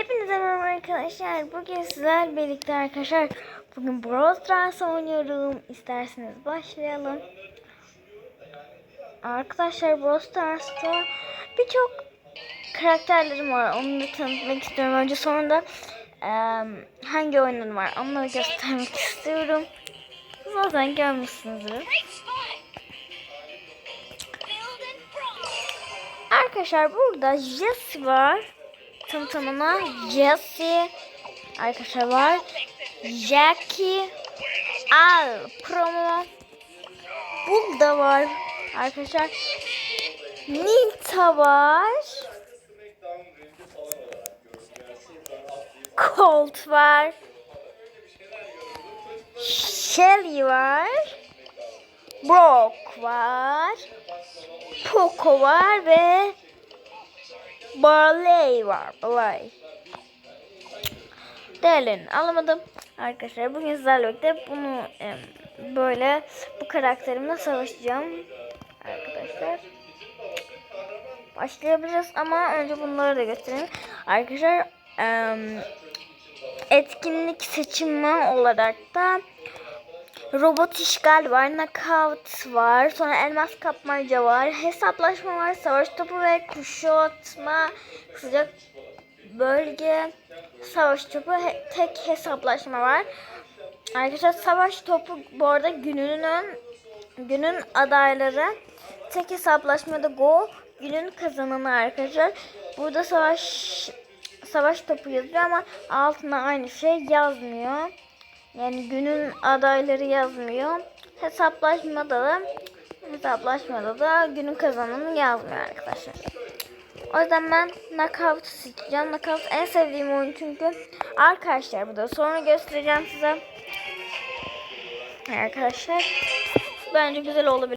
Hepinize merhaba arkadaşlar. Bugün sizler birlikte arkadaşlar. Bugün Brawl Stars oynuyorum. İsterseniz başlayalım. Arkadaşlar Brawl Stars'ta birçok karakterlerim var. Onu da tanıtmak istiyorum. Önce sonra da eee, hangi oyunlarım var onları göstermek istiyorum. Zaten görmüşsünüzdür. Arkadaşlar burada Jesse var. Tam tamına Jesse arkadaşlar var. Jackie Al Promo burada var arkadaşlar. Nita var. Colt var. Shelly var. Brock var. Poco var ve Barley var. Barley. Değerlerini alamadım. Arkadaşlar bugün sizlerle bunu böyle bu karakterimle savaşacağım. Arkadaşlar. Başlayabiliriz ama önce bunları da göstereyim. Arkadaşlar etkinlik seçimi olarak da Robot işgal var, knockout var, sonra elmas kapmaca var, hesaplaşma var, savaş topu ve kuşatma, sıcak bölge, savaş topu, he- tek hesaplaşma var. Arkadaşlar savaş topu bu arada gününün günün adayları, tek hesaplaşmada go, günün kazananı arkadaşlar. Burada savaş savaş topu yazıyor ama altına aynı şey yazmıyor. Yani günün adayları yazmıyor. Hesaplaşmada da hesaplaşmada da günün kazananı yazmıyor arkadaşlar. O yüzden ben knockout seçeceğim. Knockout en sevdiğim oyun çünkü. Arkadaşlar burada sonra göstereceğim size. Arkadaşlar bence güzel olabilir.